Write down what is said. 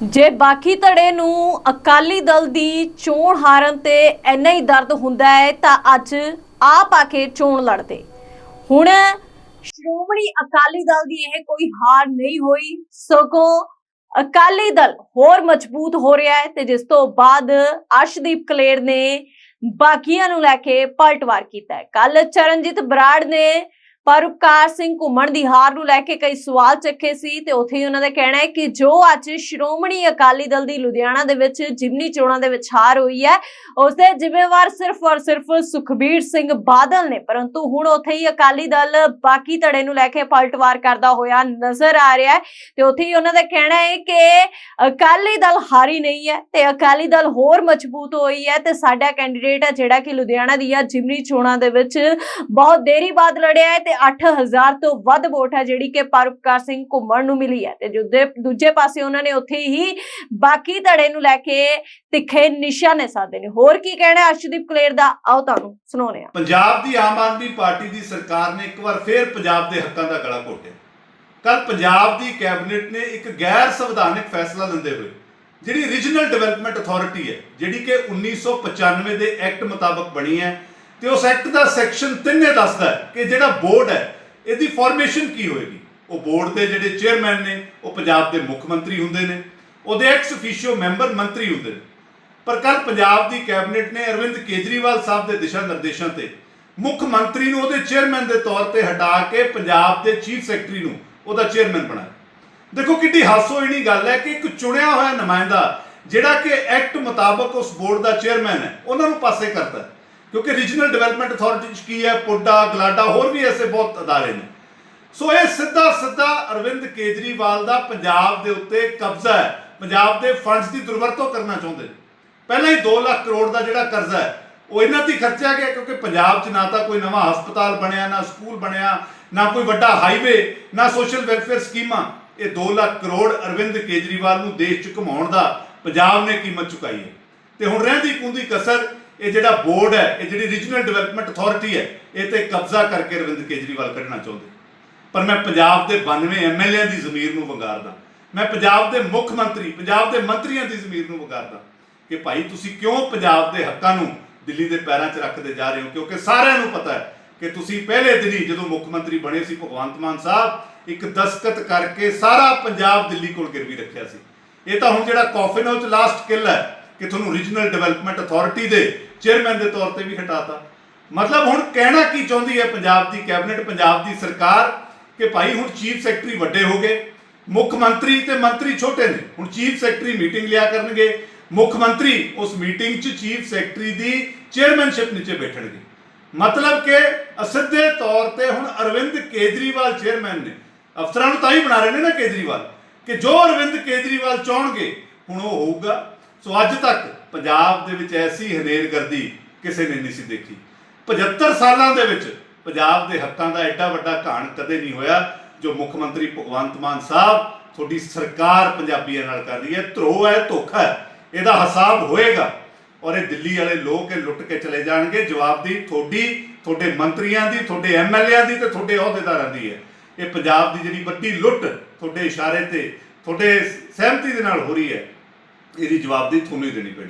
ਜੇ ਬਾਕੀ ਧੜੇ ਨੂੰ ਅਕਾਲੀ ਦਲ ਦੀ ਚੋਣ ਹਾਰਨ ਤੇ ਇੰਨਾ ਹੀ ਦਰਦ ਹੁੰਦਾ ਹੈ, ਤਾਂ ਅੱਜ ਆਪ ਆ ਕੇ ਚੋਣ ਲੜਦੇ। ਹੁਣ ਸ਼੍ਰੋਮਣੀ ਅਕਾਲੀ ਦਲ ਦੀ ਇਹ ਕੋਈ ਹਾਰ ਨਹੀਂ ਹੋਈ, ਸਗੋਂ ਅਕਾਲੀ ਦਲ ਹੋਰ ਮਜ਼ਬੂਤ ਹੋ ਰਿਹਾ ਹੈ ਤੇ ਜਿਸ ਤੋਂ ਬਾਅਦ ਅਰਸ਼ਦੀਪ ਕਲੇਰ ਨੇ ਬਾਕੀਆਂ ਨੂੰ ਲੈ ਕੇ ਪਲਟਵਾਰ ਕੀਤਾ ਹੈ। ਕੱਲ ਚਰਨਜੀਤ ਬਰਾੜ ਨੇ ਪਰਉਪਕਾਰ ਸਿੰਘ ਘੁੰਮਣ ਦੀ ਹਾਰ ਨੂੰ ਲੈ ਕੇ ਕਈ ਸਵਾਲ ਚੱਕੇ ਸੀ ਤੇ ਉੱਥੇ ਹੀ ਉਹਨਾਂ ਦਾ ਕਹਿਣਾ ਹੈ ਕਿ ਜੋ ਅੱਜ ਸ਼੍ਰੋਮਣੀ ਅਕਾਲੀ ਦਲ ਦੀ ਲੁਧਿਆਣਾ ਦੇ ਵਿੱਚ ਜਿਮਨੀ ਚੋਣਾਂ ਦੇ ਵਿੱਚ ਹਾਰ ਹੋਈ ਹੈ ਉਸ ਦੇ ਜ਼ਿੰਮੇਵਾਰ ਸਿਰਫ ਔਰ ਸਿਰਫ ਸੁਖਬੀਰ ਸਿੰਘ ਬਾਦਲ ਨੇ, ਪਰੰਤੂ ਹੁਣ ਉੱਥੇ ਹੀ ਅਕਾਲੀ ਦਲ ਬਾਕੀ ਧੜੇ ਨੂੰ ਲੈ ਕੇ ਪਲਟਵਾਰ ਕਰਦਾ ਹੋਇਆ ਨਜ਼ਰ ਆ ਰਿਹਾ ਹੈ ਤੇ ਉੱਥੇ ਹੀ ਉਹਨਾਂ ਦਾ ਕਹਿਣਾ ਹੈ ਕਿ ਅਕਾਲੀ ਦਲ ਹਾਰੀ ਨਹੀਂ ਹੈ ਤੇ ਅਕਾਲੀ ਦਲ ਹੋਰ ਮਜ਼ਬੂਤ ਹੋਈ ਹੈ ਤੇ ਸਾਡਾ ਕੈਂਡੀਡੇਟ ਹੈ ਜਿਹੜਾ ਕਿ ਲੁਧਿਆਣਾ ਦੀਆਂ ਜਿਮਨੀ ਚੋਣਾਂ ਦੇ ਵਿੱਚ ਬਹੁਤ ਦੇਰੀ ਬਾਅਦ ਲੜਿਆ ਹੈ ਤੇ 8000 ਤੋਂ ਵੱਧ ਵੋਟ ਹੈ ਜਿਹੜੀ ਕਿ ਪਰਉਪਕਾਰ ਸਿੰਘ ਘੁੰਮਣ ਨੂੰ ਮਿਲੀ ਹੈ ਤੇ ਜੁਦੇ ਦੂਜੇ ਪਾਸੇ ਉਹਨਾਂ ਨੇ ਉੱਥੇ ਹੀ ਬਾਕੀ ਧੜੇ ਨੂੰ ਲੈ ਕੇ ਤਿੱਖੇ ਨਿਸ਼ਾਨੇ ਸਾਧੇ ਨੇ। ਹੋਰ ਕੀ ਕਹਿਣਾ ਅਰਸ਼ਦੀਪ ਕਲੇਰ ਦਾ, ਆਓ ਤੁਹਾਨੂੰ ਸੁਣਾਉਂਦੇ ਹਾਂ। ਪੰਜਾਬ ਦੀ ਆਮ ਆਦਮੀ ਪਾਰਟੀ ਦੀ ਸਰਕਾਰ ਨੇ ਇੱਕ ਵਾਰ ਫੇਰ ਪੰਜਾਬ ਦੇ ਹੱਕਾਂ ਦਾ ਗਲਾ ਘੋਟਿਆ। ਕੱਲ ਪੰਜਾਬ ਦੀ ਕੈਬਨਿਟ ਨੇ ਇੱਕ ਗੈਰ ਸੰਵਿਧਾਨਕ ਫੈਸਲਾ ਲੈਂਦੇ ਹੋਏ, ਜਿਹੜੀ ਰੀਜਨਲ ਡਿਵੈਲਪਮੈਂਟ ਅਥਾਰਟੀ ਹੈ, ਜਿਹੜੀ ਕਿ 1995 ਦੇ ਐਕਟ ਮੁਤਾਬਕ ਬਣੀ ਹੈ ਤੇ ਉਸ ਐਕਟ ਦਾ ਸੈਕਸ਼ਨ 3 ਇਹ ਦੱਸਦਾ ਹੈ ਕਿ ਜਿਹੜਾ ਬੋਰਡ ਹੈ, ਇਹਦੀ ਫਾਰਮੇਸ਼ਨ ਕੀ ਹੋਏਗੀ? ਉਹ ਬੋਰਡ ਦੇ ਜਿਹੜੇ ਚੇਅਰਮੈਨ ਨੇ, ਉਹ ਪੰਜਾਬ ਦੇ ਮੁੱਖ ਮੰਤਰੀ ਹੁੰਦੇ ਨੇ, ਉਹਦੇ ਐਕਸ ਅਫੀਸ਼ੀਓ ਮੈਂਬਰ ਮੰਤਰੀ ਹੁੰਦੇ ਨੇ। ਪਰ ਕੱਲ ਪੰਜਾਬ ਦੀ ਕੈਬਨਿਟ ਨੇ ਅਰਵਿੰਦ ਕੇਜਰੀਵਾਲ ਸਾਹਿਬ ਦੇ ਦਿਸ਼ਾ ਨਿਰਦੇਸ਼ਾਂ ਤੇ ਮੁੱਖ ਮੰਤਰੀ ਨੂੰ ਉਹਦੇ ਚੇਅਰਮੈਨ ਦੇ ਤੌਰ ਤੇ ਹਟਾ ਕੇ ਪੰਜਾਬ ਦੇ ਚੀਫ ਸੈਕਟਰੀ ਨੂੰ ਉਹਦਾ ਚੇਅਰਮੈਨ ਬਣਾਇਆ। ਦੇਖੋ ਕਿੰਨੀ ਹਾਸੋਹੀਣੀ ਗੱਲ ਹੈ ਕਿ ਇੱਕ ਚੁਣਿਆ ਹੋਇਆ ਨੁਮਾਇੰਦਾ ਜਿਹੜਾ ਕਿ ਐਕਟ ਮੁਤਾਬਕ ਉਸ ਬੋਰਡ ਦਾ ਚੇਅਰਮੈਨ ਹੈ, ਉਹਨਾਂ ਨੂੰ ਪਾਸੇ ਕਰਦਾ ਕਿਉਂਕਿ ਰੀਜਨਲ ਡਿਵੈਲਪਮੈਂਟ ਅਥਾਰਟੀ ਚ ਕੀ ਹੈ? ਪੁੱਡਾ, ਗਲਾਡਾ, ਹੋਰ ਵੀ ਐਸੇ ਬਹੁਤ ਅਦਾਰੇ ਨੇ। ਸੋ ਇਹ ਸਿੱਧਾ ਸਿੱਧਾ ਅਰਵਿੰਦ ਕੇਜਰੀਵਾਲ ਦਾ ਪੰਜਾਬ ਦੇ ਉੱਤੇ ਕਬਜ਼ਾ ਹੈ। ਪੰਜਾਬ ਦੇ ਫੰਡਸ ਦੀ ਦੁਰਵਰਤੋਂ ਕਰਨਾ ਚਾਹੁੰਦੇ ਨੇ। ਪਹਿਲਾਂ ਹੀ 2 ਲੱਖ ਕਰੋੜ ਦਾ ਜਿਹੜਾ ਕਰਜ਼ਾ ਹੈ, ਉਹ ਇਹਨਾਂ ਤੇ ਖਰਚਿਆ ਗਿਆ ਕਿਉਂਕਿ ਪੰਜਾਬ 'ਚ ਨਾ ਤਾਂ ਕੋਈ ਨਵਾਂ ਹਸਪਤਾਲ ਬਣਿਆ, ਨਾ ਸਕੂਲ ਬਣਿਆ, ਨਾ ਕੋਈ ਵੱਡਾ ਹਾਈਵੇ ਨਾ ਸੋਸ਼ਲ ਵੈਲਫੇਅਰ ਸਕੀਮਾਂ। ਇਹ 2 ਲੱਖ ਕਰੋੜ ਅਰਵਿੰਦ ਕੇਜਰੀਵਾਲ ਨੂੰ ਦੇਸ਼ 'ਚ ਘੁਮਾਉਣ ਦਾ ਪੰਜਾਬ ਨੇ ਕੀਮਤ ਚੁਕਾਈ ਹੈ। ਤੇ ਹੁਣ ਰਹਿੰਦੀ ਕੁੰਦੀ ਕਸਰ ਇਹ ਜਿਹੜਾ ਬੋਰਡ ਹੈ, ਇਹ ਜਿਹੜੀ ਰੀਜਨਲ ਡਿਵੈਲਪਮੈਂਟ ਅਥਾਰਟੀ ਹੈ, ਇਹ ਤੇ ਕਬਜ਼ਾ ਕਰਕੇ ਅਰਵਿੰਦ ਕੇਜਰੀਵਾਲ ਕੱਢਣਾ ਚਾਹੁੰਦੇ। ਪਰ ਮੈਂ ਪੰਜਾਬ ਦੇ 92 ਐਮਐਲਏਆਂ ਦੀ ਜ਼ਮੀਰ ਨੂੰ ਵੰਗਾਰਦਾ। ਮੈਂ ਪੰਜਾਬ ਦੇ ਮੁੱਖ ਮੰਤਰੀ, ਪੰਜਾਬ ਦੇ ਮੰਤਰੀਆਂ ਦੀ ਜ਼ਮੀਰ ਨੂੰ ਵੰਗਾਰਦਾ ਕਿ ਭਾਈ ਤੁਸੀਂ ਕਿਉਂ ਪੰਜਾਬ ਦੇ ਹੱਕਾਂ ਨੂੰ ਦਿੱਲੀ ਦੇ ਪੈਰਾਂ 'ਚ ਰੱਖਦੇ ਜਾ ਰਹੇ ਹੋ? ਕਿਉਂਕਿ ਸਾਰਿਆਂ ਨੂੰ ਪਤਾ ਹੈ ਕਿ ਤੁਸੀਂ ਪਹਿਲੇ ਦਿਨ ਹੀ ਜਦੋਂ ਮੁੱਖ ਮੰਤਰੀ ਬਣੇ ਸੀ ਭਗਵੰਤ ਮਾਨ ਸਾਹਿਬ, ਇੱਕ ਦਸਤਖਤ ਕਰਕੇ ਸਾਰਾ ਪੰਜਾਬ ਦਿੱਲੀ ਕੋਲ ਗਿਰਵੀ ਰੱਖਿਆ ਸੀ। ਇਹ ਤਾਂ ਹੁਣ ਜਿਹੜਾ ਕੌਫਿਨ ਹਾਊਸ ਲਾਸਟ ਕਿਲ ਹੈ। ਕਿ ਤੁਹਾਨੂੰ ਰੀਜਨਲ ਡਿਵੈਲਪਮੈਂਟ ਅਥਾਰਟੀ ਦੇ ਚੇਅਰਮੈਨ ਦੇ ਤੌਰ ਤੇ ਵੀ ਹਟਾਤਾ। ਮਤਲਬ ਹੁਣ ਕਹਿਣਾ ਕੀ ਚਾਹੁੰਦੀ ਹੈ ਪੰਜਾਬ ਦੀ ਕੈਬਨਿਟ ਪੰਜਾਬ ਦੀ ਸਰਕਾਰ ਕਿ ਭਾਈ ਹੁਣ ਚੀਫ ਸੈਕਟਰੀ ਵੱਡੇ ਹੋ ਗਏ, ਮੁੱਖ ਮੰਤਰੀ ਤੇ ਮੰਤਰੀ ਛੋਟੇ ਨੇ, ਹੁਣ ਚੀਫ ਸੈਕਟਰੀ ਮੀਟਿੰਗ ਲਿਆ ਕਰਨਗੇ, ਮੁੱਖ ਮੰਤਰੀ ਉਸ ਮੀਟਿੰਗ 'ਚ ਚੀਫ ਸੈਕਟਰੀ ਦੀ ਚੇਅਰਮੈਨਸ਼ਿਪ ਨੀਚੇ ਬੈਠਣਗੇ। ਮਤਲਬ ਕਿ ਅਸਿੱਧੇ ਤੌਰ ਤੇ ਹੁਣ ਅਰਵਿੰਦ ਕੇਜਰੀਵਾਲ ਚੇਅਰਮੈਨ ਨੇ, ਅਫਸਰਾਂ ਨੂੰ ਤਾਂ ਹੀ ਬਣਾ ਰਹੇ ਨੇ ਨਾ ਕੇਜਰੀਵਾਲ, ਕਿ ਜੋ ਅਰਵਿੰਦ ਕੇਜਰੀਵਾਲ ਚਾਹਣਗੇ, ਹੁਣ ਉਹ ਹੋਊਗਾ। ਸੋ ਅੱਜ ਤੱਕ ਪੰਜਾਬ ਦੇ ਵਿੱਚ ਐਸੀ ਹਨੇਰਗਰਦੀ ਕਿਸੇ ਨੇ ਨਹੀਂ ਸੀ ਦੇਖੀ। 75 ਸਾਲਾਂ ਦੇ ਵਿੱਚ ਪੰਜਾਬ ਦੇ ਹੱਕਾਂ ਦਾ ਐਡਾ ਵੱਡਾ ਘਾਣ ਕਦੇ ਨਹੀਂ ਹੋਇਆ, ਜੋ ਮੁੱਖ ਮੰਤਰੀ ਭਗਵੰਤ ਮਾਨ ਸਾਹਿਬ ਤੁਹਾਡੀ ਸਰਕਾਰ ਪੰਜਾਬੀਆਂ ਨਾਲ ਕਰ ਰਹੀ ਹੈ। ਧਰੋਹ ਹੈ, ਧੋਖਾ ਹੈ, ਇਹਦਾ ਹਿਸਾਬ ਹੋਏਗਾ ਔਰ ਇਹ ਦਿੱਲੀ ਵਾਲੇ ਲੋਕ ਇਹ ਲੁੱਟ ਕੇ ਚਲੇ ਜਾਣਗੇ। ਜਵਾਬਦੀ ਤੁਹਾਡੀ, ਤੁਹਾਡੇ ਮੰਤਰੀਆਂ ਦੀ, ਤੁਹਾਡੇ ਐਮਐਲਏਆਂ ਦੀ ਤੇ ਤੁਹਾਡੇ ਅਹੁਦੇਦਾਰਾਂ ਦੀ ਹੈ। ਇਹ ਪੰਜਾਬ ਦੀ ਜਿਹੜੀ ਵੱਡੀ ਲੁੱਟ ਤੁਹਾਡੇ ਇਸ਼ਾਰੇ ਤੇ, ਤੁਹਾਡੇ ਸਹਿਮਤੀ ਦੇ ਨਾਲ ਹੋ ਰਹੀ ਹੈ। ਇਹਦੀ ਜਵਾਬਦੀ ਤੁਹਾਨੂੰ ਹੀ ਦੇਣੀ ਪੈਣੀ।